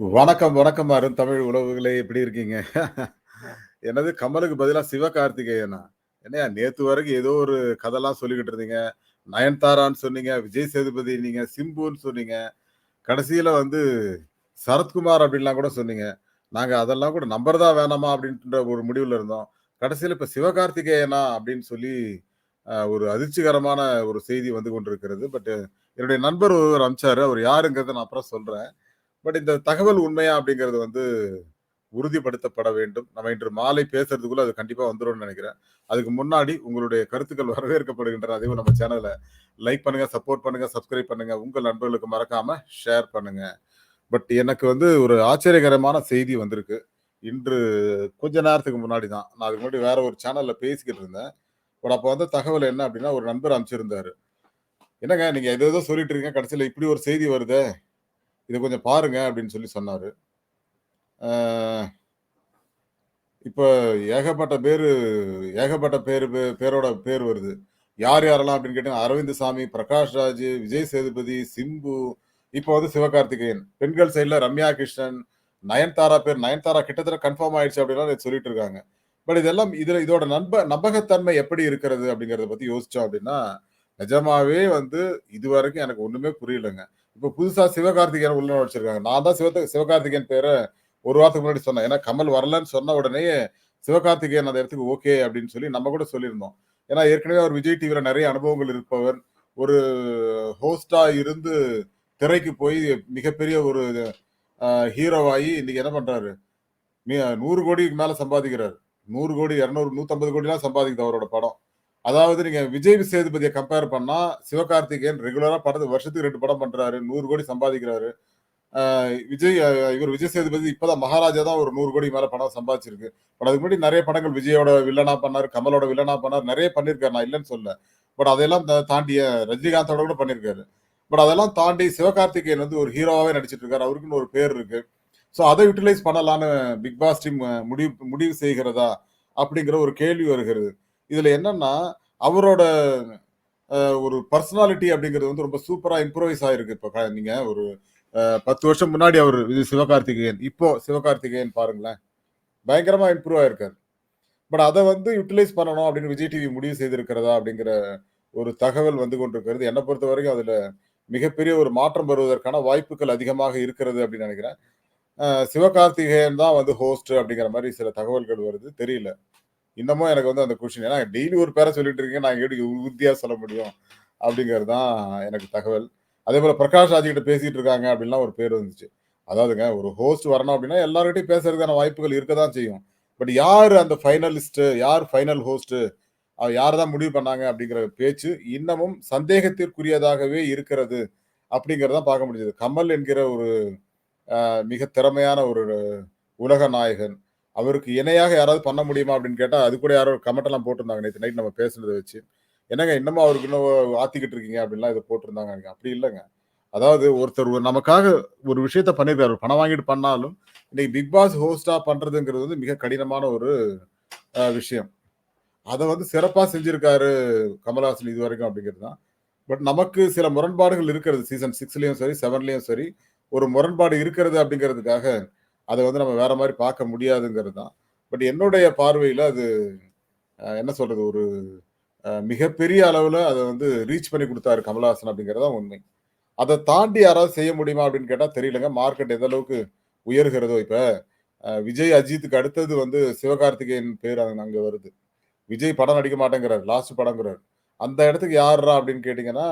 வணக்கம், வணக்கம் அருண் தமிழ் உறவுகளே எப்படி இருக்கீங்க? என்னது கமலுக்கு பதிலாக சிவகார்த்திகேயனா? என்னையா நேத்து வரைக்கும் ஏதோ ஒரு கதைலாம் சொல்லிக்கிட்டு இருந்தீங்க. நயன்தாரான்னு சொன்னீங்க, விஜய் சேதுபதி நீங்க சிம்புன்னு சொன்னீங்க. கடைசியில வந்து சரத்குமார் அப்படின்லாம் கூட சொன்னீங்க. நாங்க அதெல்லாம் கூட நம்புறதா வேணாமா அப்படின்ற ஒரு முடிவுல இருந்தோம். கடைசியில இப்ப சிவகார்த்திகேயனா அப்படின்னு சொல்லி ஒரு அதிர்ச்சிகரமான ஒரு செய்தி வந்து கொண்டிருக்கிறது. பட் என்னுடைய நண்பர் ஒருவர் அமிச்சாரு அவர் யாருங்கிறத நான் அப்புறம் சொல்றேன். பட் இந்த தகவல் உண்மையா அப்படிங்கிறது வந்து உறுதிப்படுத்தப்பட வேண்டும். நம்ம இன்று மாலை பேசுறதுக்குள்ள அது கண்டிப்பா வந்துரும்னு நினைக்கிறேன் அதுக்கு முன்னாடி உங்களுடைய கருத்துக்கள் வரவேற்கப்படுகின்றன. அதையும் நம்ம சேனலை லைக் பண்ணுங்க, சப்போர்ட் பண்ணுங்க, சப்ஸ்கிரைப் பண்ணுங்க. உங்கள் நண்பர்களுக்கு மறக்காம ஷேர் பண்ணுங்க. பட் எனக்கு வந்து ஒரு ஆச்சரியகரமான செய்தி வந்திருக்கு. இன்று கொஞ்ச நேரத்துக்கு முன்னாடி தான். நான் அதுக்கு முன்னாடி வேற ஒரு சேனல்ல பேசிக்கிட்டு இருந்தேன். பட் அப்போ வந்து தகவல் என்ன அப்படின்னா, ஒரு நண்பர் அனுப்பிச்சிருந்தாரு. "என்னங்க நீங்க எதோ சொல்லிட்டு இருக்கீங்க. கடைசியில இப்படி ஒரு செய்தி வருதே. இதை கொஞ்சம் பாருங்க" அப்படின்னு சொல்லி சொன்னார் இப்போ ஏகப்பட்ட பேர் ஏகப்பட்ட பேர் பே பேரோட பேர் வருது. யார் யாரெல்லாம் அப்படின்னு கேட்டீங்கன்னா, அரவிந்த் சாமி, பிரகாஷ் ராஜ், விஜய் சேதுபதி, சிம்பு, இப்போ வந்து சிவகார்த்திகேயன். பெண்கள் சைடில் ரம்யா கிருஷ்ணன், நயன்தாரா பேர் நயன்தாரா கிட்டத்தட்ட கன்ஃபார்ம் ஆயிடுச்சு அப்படின்லாம் சொல்லிட்டு இருக்காங்க. பட் இதெல்லாம் இதுல இதோட நம்ப நம்பகத்தன்மை எப்படி இருக்கிறது அப்படிங்கிறத பத்தி யோசிச்சோம் அப்படின்னா, நிஜமாவே வந்து இது வரைக்கும் எனக்கு ஒண்ணுமே புரியலங்க. இப்ப புதுசா சிவகார்த்திகேயன் உள்ள நுழைச்சிருக்காங்க. நான் தான் சிவத்த சிவகார்த்திகேயன் பேரை ஒரு வாரத்துக்கு முன்னாடி சொன்னேன். ஏன்னா கமல் வரலன்னு சொன்ன உடனேயே சிவகார்த்திகேயன் அந்த இடத்துக்கு ஓகே அப்படின்னு சொல்லி நம்ம கூட சொல்லியிருந்தோம். ஏன்னா ஏற்கனவே அவர் விஜய் டிவியில் நிறைய அனுபவங்கள் இருப்பவர். ஒரு ஹோஸ்ட்டா இருந்து திரைக்கு போய் மிகப்பெரிய ஒரு ஹீரோவாகி இன்னைக்கு என்ன பண்றாரு? நூறு கோடிக்கு மேல சம்பாதிக்கிறார் நூறு கோடி, 200, 150 கோடிலாம் சம்பாதிக்குது அவரோட படம். அதாவது நீங்க விஜய் சேதுபதியை கம்பேர் பண்ணா, சிவகார்த்திகேயன் ரெகுலரா படத்துக்கு வருஷத்துக்கு ரெண்டு படம் பண்றாரு. நூறு கோடி சம்பாதிக்கிறாரு. விஜய் இவர் விஜய் சேதுபதி இப்பதான் மகாராஜா தான் ஒரு நூறு கோடி மேல படம் சம்பாதிச்சிருக்கு. பட் அதுக்கு முன்னாடி நிறைய படங்கள் விஜயோட வில்லனா பண்ணாரு, கமலோட வில்லனா பண்ணாரு. நிறைய பண்ணியிருக்காரு. நான் இல்லைன்னு சொல்ல பட் அதெல்லாம் த ரஜினிகாந்தோட கூட பண்ணியிருக்காரு. பட் அதெல்லாம் தாண்டி சிவகார்த்திகேயன் வந்து ஒரு ஹீரோவாவே நடிச்சிட்டு இருக்காரு. அவருக்குன்னு ஒரு பேர் இருக்கு. ஸோ அதை யூட்டிலைஸ் பண்ணலான்னு பிக் பாஸ் டீம் முடிவு முடிவு செய்கிறதா? அப்படிங்கிற ஒரு கேள்வி வருகிறது. இதுல என்னன்னா, அவரோட ஒரு பர்சனாலிட்டி அப்படிங்கிறது வந்து ரொம்ப சூப்பரா இம்ப்ரூவைஸ் ஆயிருக்கு. இப்போ நீங்கள் நீங்க ஒரு பத்து வருஷம் முன்னாடி அவர் இது சிவகார்த்திகேயன். இப்போ சிவகார்த்திகேயன் பாருங்களேன். பயங்கரமா இம்ப்ரூவ் ஆயிருக்காரு. பட் அதை வந்து யுட்டிலைஸ் பண்ணணும் அப்படின்னு விஜய் டிவி முடிவு செய்திருக்கிறதா? அப்படிங்கிற ஒரு தகவல் வந்து கொண்டிருக்கிறது. பொறுத்த வரைக்கும் அதுல மிகப்பெரிய ஒரு மாற்றம் வருவதற்கான வாய்ப்புகள் அதிகமாக இருக்கிறது அப்படின்னு நினைக்கிறேன் சிவகார்த்திகேயன் தான் வந்து ஹோஸ்ட் அப்படிங்கிற மாதிரி சில தகவல்கள் வருது. தெரியல. இன்னமும் எனக்கு வந்து அந்த கொஷின் ஏன்னா டெய்லி ஒரு பேரை சொல்லிட்டு இருக்கீங்க. நான் எப்படி உறுதியாக சொல்ல முடியும்? அப்படிங்கிறது தான் எனக்கு தகவல். அதே போல் பிரகாஷ் ராஜ்கிட்ட பேசிகிட்டு பேசிட்டு இருக்காங்க அப்படின்லாம் ஒரு பேர் வந்துச்சு. அதாவதுங்க ஒரு ஹோஸ்ட் வரணும் அப்படின்னா எல்லார்கிட்டயும் பேசுறதுக்கான வாய்ப்புகள் இருக்க தான் செய்யும். பட் யார் அந்த ஃபைனலிஸ்ட்டு யார் ஃபைனல் ஹோஸ்ட்டு யார் தான் முடிவு பண்ணாங்க? அப்படிங்கிற பேச்சு இன்னமும் சந்தேகத்திற்குரியதாகவே இருக்கிறது. அப்படிங்கிறத தான் பார்க்க முடிஞ்சது. கமல் என்கிற ஒரு மிக திறமையான ஒரு உலக நாயகன். அவருக்கு இணையாக யாராவது பண்ண முடியுமா? அப்படின்னு கேட்டால் அது கூட யாரோ கமெண்ட் போட்டிருந்தாங்க நேற்று நைட் நம்ம பேசுனதை வச்சு. என்னங்க இன்னமும் அவருக்கு இன்னும் ஆத்திக்கிட்டு இருக்கீங்க அப்படின்லாம் இதை போட்டிருந்தாங்க நெனைக்கிறேன். அப்படி இல்லைங்க அதாவது ஒருத்தர் ஒரு நமக்காக ஒரு விஷயத்த பண்ணியிருக்காரு. பணம் வாங்கிட்டு பண்ணாலும், இன்னைக்கு பிக் பாஸ் ஹோஸ்ட்டா பண்றதுங்கிறது வந்து மிக கடினமான ஒரு விஷயம். அதை வந்து சிறப்பா செஞ்சிருக்காரு இது வரைக்கும் அப்படிங்கிறது தான். பட் நமக்கு சில முரண்பாடுகள் இருக்கிறது. சீசன் சிக்ஸ்லேயும் சரி, செவன்லேயும் சரி, ஒரு முரண்பாடு இருக்கிறது அப்படிங்கிறதுக்காக, அதை வந்து நம்ம வேற மாதிரி பார்க்க முடியாதுங்கிறது தான். பட் என்னுடைய பார்வையில் அது என்ன சொல்றது? ஒரு மிகப்பெரிய அளவில் அதை வந்து ரீச் பண்ணி கொடுத்தாரு கமலஹாசன் அப்படிங்கிறது தான் உண்மை. அதை தாண்டி யாராவது செய்ய முடியுமா அப்படின்னு கேட்டால் தெரியலங்க. மார்க்கெட் எந்த அளவுக்கு உயர்கிறதோ இப்போ விஜய், அஜித்துக்கு அடுத்தது வந்து சிவகார்த்திகேயன் பேர் அங்கே வருது. விஜய் படம் நடிக்க மாட்டேங்கிறார் லாஸ்ட் படங்கிறார் அந்த இடத்துக்கு யார்றா அப்படின்னு கேட்டிங்கன்னா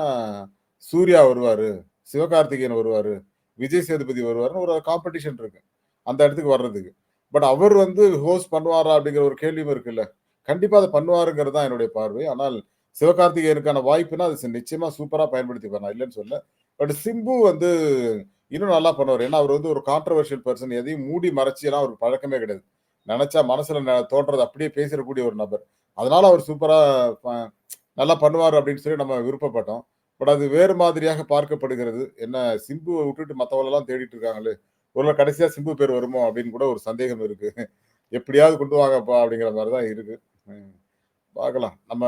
சூர்யா வருவார் சிவகார்த்திகேயன் வருவார் விஜய் சேதுபதி வருவாருன்னு ஒரு காம்படிஷன் இருக்குது அந்த இடத்துக்கு வர்றதுக்கு. பட் அவர் வந்து ஹோஸ்ட் பண்ணுவாரா? அப்படிங்கிற ஒரு கேள்வியும் இருக்குல்ல. கண்டிப்பா அதை பண்ணுவாருங்கிறது தான் என்னுடைய பார்வை. ஆனால் சிவகார்த்திகேயனுக்கான வாய்ப்புனா, அது நிச்சயமா சூப்பரா பயன்படுத்திப்பார். நான் இல்லைன்னு சொல்ல பட் சிம்பு வந்து இன்னும் நல்லா பண்ணுவார் ஏன்னா, அவர் வந்து ஒரு கான்ட்ரவர்ஷியல் பர்சன் எதையும் மூடி மறைச்சியெல்லாம் அவருக்கு பழக்கமே கிடையாது. நினைச்சா மனசுல ந அப்படியே பேசிடக்கூடிய ஒரு நபர். அதனால அவர் சூப்பரா நல்லா பண்ணுவார் அப்படின்னு சொல்லி நம்ம விருப்பப்பட்டோம். பட் அது வேறு மாதிரியாக பார்க்கப்படுகிறது. என்ன சிம்புவை விட்டுட்டு மற்றவங்களெல்லாம் தேடிட்டு இருக்காங்களே! ஒருவேளை கடைசியா சிம்பு பேர் வருமோ அப்படின்னு கூட ஒரு சந்தேகம் இருக்கு. எப்படியாவது கொண்டு வாங்கப்பா அப்படிங்கிற மாதிரி தான் இருக்கு. பார்க்கலாம். நம்ம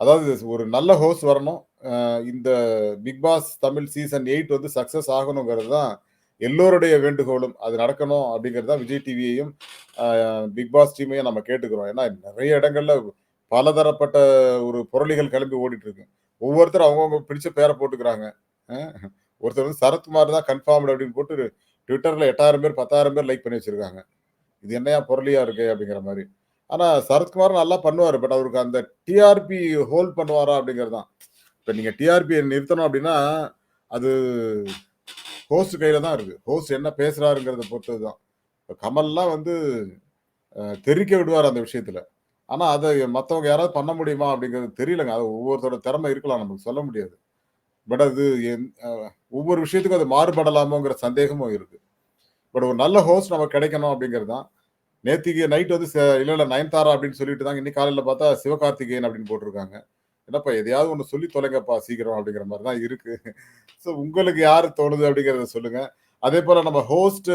அதாவது ஒரு நல்ல ஹோஸ் வரணும். இந்த big boss Tamil season eight வந்து சக்சஸ் ஆகணுங்கிறது தான் எல்லோருடைய வேண்டுகோளும் அது நடக்கணும் அப்படிங்கிறது தான் விஜய் டிவியையும் பிக் பாஸ் டீமையும் நம்ம கேட்டுக்கிறோம் ஏன்னா நிறைய இடங்கள்ல பலதரப்பட்ட ஒரு புரளிகள் கிளம்பி ஓடிட்டு இருக்கு ஒவ்வொருத்தரும் அவங்கவுங்க பிடிச்ச பேரை போட்டுக்கிறாங்க ஒருத்தர் வந்து சரத்குமார் தான் கன்ஃபார்ம்டு அப்படின்னு போட்டு ட்விட்டரில் எட்டாயிரம் பேர் பத்தாயிரம் பேர் லைக் பண்ணி வச்சிருக்காங்க. இது என்னையா பொருளியா இருக்கு அப்படிங்கிற மாதிரி. ஆனால் சரத்குமார் நல்லா பண்ணுவார் பட் அவருக்கு அந்த டிஆர்பி ஹோல்ட் பண்ணுவாரா அப்படிங்கிறது தான் இப்போ நீங்கள் டிஆர்பி நிறுத்தணும் அப்படின்னா அது ஹோஸ்ட் கையில் தான் இருக்குது ஹோஸ்ட் என்ன பேசுகிறாருங்கிறத பொறுத்தது தான் இப்போ கமல்லாம் வந்து தெரிக்க விடுவார் அந்த விஷயத்தில். ஆனால் அதை மற்றவங்க யாராவது பண்ண முடியுமா அப்படிங்கிறது தெரியலங்க. அது ஒவ்வொருத்தரோட திறமை இருக்கலாம் நமக்கு சொல்ல முடியாது. பட் அது ஒவ்வொரு விஷயத்துக்கும் அது மாறுபடலாமோங்கிற சந்தேகமும் இருக்கு. பட் ஒரு நல்ல ஹோஸ்ட் நமக்கு கிடைக்கணும் அப்படிங்கிறது தான். நேத்திக்கு நைட் வந்து ச- இல்லை நயன்தாரா அப்படின்னு சொல்லிட்டு தான் இன்னைக்கு காலையில் பார்த்தா சிவகார்த்திகேயன் அப்படின்னு போட்டிருக்காங்க. என்னப்பா எதையாவது ஒன்று சொல்லி தொலைங்கப்பா சீக்கிரம் அப்படிங்கிற மாதிரி தான் இருக்கு. ஸோ உங்களுக்கு யார் தோணுது அப்படிங்கிறத சொல்லுங்க. அதே போல நம்ம ஹோஸ்ட்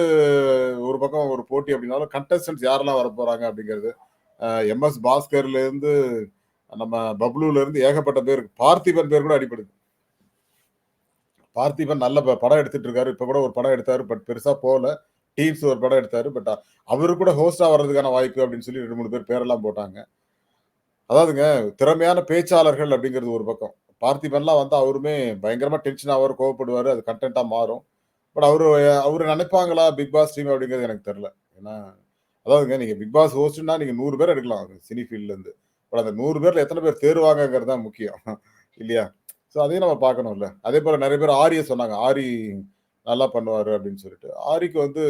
ஒரு பக்கம் ஒரு போட்டி அப்படின்னாலும் கண்டஸ்டன்ஸ் யாரெல்லாம் வர போறாங்க அப்படிங்கிறது எம்எஸ் பாஸ்கர்ல இருந்து நம்ம பப்ளூல இருந்து ஏகப்பட்ட பேர் பார்த்திபன் பேர் கூட அடிப்படுது பார்த்திபன் நல்ல படம் எடுத்துட்டு இருக்காரு. இப்ப கூட ஒரு படம் எடுத்தாரு பட் பெருசா போகல. டீம்ஸ் ஒரு படம் எடுத்தாரு பட் அவரு கூட ஹோஸ்டா வர்றதுக்கான வாய்ப்பு அப்படின்னு சொல்லி ரெண்டு மூணு பேர் பேரெல்லாம் போட்டாங்க. அதாவதுங்க திறமையான பேச்சாளர்கள் அப்படிங்கிறது ஒரு பக்கம். பார்த்திபன்லாம் வந்து அவருமே பயங்கரமா டென்ஷன் ஆவார் கோவப்படுவாரு அது கண்டென்ட்டா மாறும். பட் அவரு அவரு நினைப்பாங்களா பிக் பாஸ் டீம் அப்படிங்கிறது எனக்கு தெரில ஏன்னா அதாவதுங்க நீங்க பிக் பாஸ் ஹோஸ்ட்னா நீங்க நூறு பேர் எடுக்கலாம். சினி ஃபீல்ட்ல இருந்து. பட் அந்த நூறு பேர்ல எத்தனை பேர் தேர்வாங்கங்கிறது தான் முக்கியம். இல்லையா? ஸோ அதையும் நம்ம பார்க்கணும்ல. அதே போல் நிறைய பேர் ஆரியை சொன்னாங்க. ஆரி நல்லா பண்ணுவார் அப்படின்னு சொல்லிட்டு. ஆரிக்கு வந்து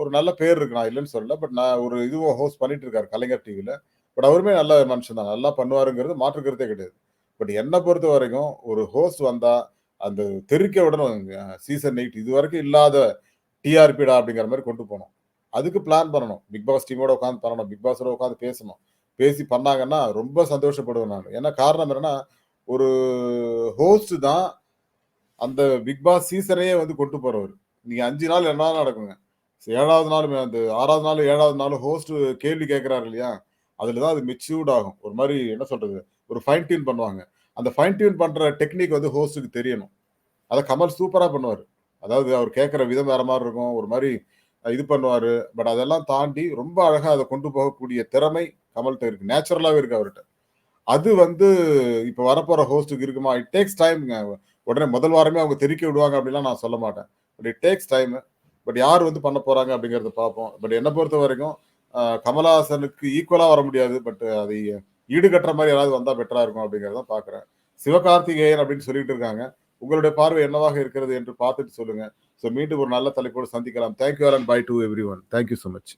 ஒரு நல்ல பேர் இருக்கு. நான் இல்லைன்னு சொல்லல. பட் நான் ஒரு இதுவும் ஹோஸ்ட் பண்ணிட்டு இருக்காரு கலைஞர் டிவியில் பட் அவருமே நல்ல மனுஷன் தான். நல்லா பண்ணுவாருங்கிறது மாற்றுக்கிறதே கிடையாது. பட் என்னை பொறுத்த வரைக்கும் ஒரு ஹோஸ்ட் வந்தால் அந்த தெருக்க விடணும் சீசன் எயிட் இது வரைக்கும் இல்லாத டிஆர்பிடா அப்படிங்கிற மாதிரி கொண்டு போகணும் அதுக்கு பிளான் பண்ணணும். பிக் பாஸ் டீமோட உட்காந்து பண்ணணும். பிக் பாஸோட உட்காந்து பேசணும். பேசி பண்ணாங்கன்னா ரொம்ப சந்தோஷப்படுவேன் நான். ஏன்னா காரணம் என்னன்னா ஒரு ஹோஸ்ட் தான் அந்த பிக் பாஸ் சீசனையே வந்து கொண்டு போறவர். நீங்க அஞ்சு நாள் என்ன நடக்குங்க. ஏழாவது நாள் அந்த ஆறாவது நாள் ஏழாவது நாள் ஹோஸ்ட் கேள்வி கேட்கிறாரு இல்லையா? அதுல தான் அது மெச்சூர்ட் ஆகும். ஒரு மாதிரி என்ன சொல்றது? ஒரு ஃபைன் டியூன் பண்ணுவாங்க. அந்த ஃபைன் டியூன் பண்ற டெக்னிக் வந்து ஹோஸ்ட்டுக்கு தெரியணும். அதை கமல் சூப்பரா பண்ணுவார். அதாவது அவர் கேட்குற விதம் வேற மாதிரி இருக்கும். ஒரு மாதிரி இது பண்ணுவார். பட் அதெல்லாம் தாண்டி ரொம்ப அழகாக அதை கொண்டு போகக்கூடிய திறமை கமல்கிட்ட இருக்கு. நேச்சுரலாகவே இருக்கு அவர்கிட்ட. அது வந்து இப்போ வரப்போற ஹோஸ்ட்டுக்கு இருக்குமா? இட் டேக்ஸ் டைம்ங்க உடனே முதல் வாரமே அவங்க தெரிக்க விடுவாங்க அப்படிலாம் நான் சொல்ல மாட்டேன். But it takes time but யார் வந்து பண்ண போறாங்க அப்படிங்கறத பார்ப்போம். பட் என்னை பொறுத்த வரைக்கும் கமலஹாசனுக்கு ஈக்குவலாக வர முடியாது. பட் அதை ஈடுகட்டுற மாதிரி யாராவது வந்தால் பெட்டரா இருக்கும் அப்படிங்கிறத பார்க்குறேன். சிவகார்த்திகேயன் அப்படின்னு சொல்லிட்டு இருக்காங்க. உங்களுடைய பார்வை என்னவாக இருக்கிறது என்று பார்த்துட்டு சொல்லுங்க. ஸோ மீண்டும் ஒரு நல்ல தலைப்போடு சந்திக்கலாம். Thank you all and bye to everyone thank you so much